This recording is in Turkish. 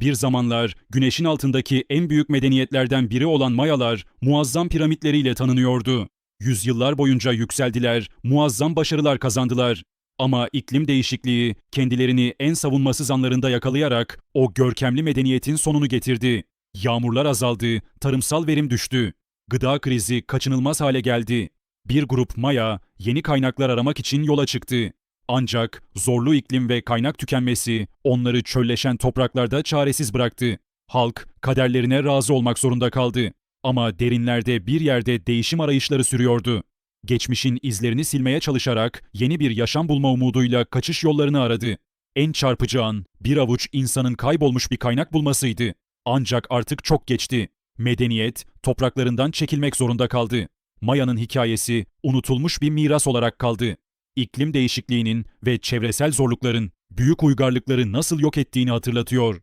Bir zamanlar güneşin altındaki en büyük medeniyetlerden biri olan Mayalar muazzam piramitleriyle tanınıyordu. Yüzyıllar boyunca yükseldiler, muazzam başarılar kazandılar. Ama iklim değişikliği kendilerini en savunmasız anlarında yakalayarak o görkemli medeniyetin sonunu getirdi. Yağmurlar azaldı, tarımsal verim düştü. Gıda krizi kaçınılmaz hale geldi. Bir grup Maya yeni kaynaklar aramak için yola çıktı. Ancak zorlu iklim ve kaynak tükenmesi onları çölleşen topraklarda çaresiz bıraktı. Halk kaderlerine razı olmak zorunda kaldı. Ama derinlerde bir yerde değişim arayışları sürüyordu. Geçmişin izlerini silmeye çalışarak yeni bir yaşam bulma umuduyla kaçış yollarını aradı. En çarpıcı an bir avuç insanın kaybolmuş bir kaynak bulmasıydı. Ancak artık çok geçti. Medeniyet topraklarından çekilmek zorunda kaldı. Maya'nın hikayesi unutulmuş bir miras olarak kaldı. İklim değişikliğinin ve çevresel zorlukların büyük uygarlıkları nasıl yok ettiğini hatırlatıyor.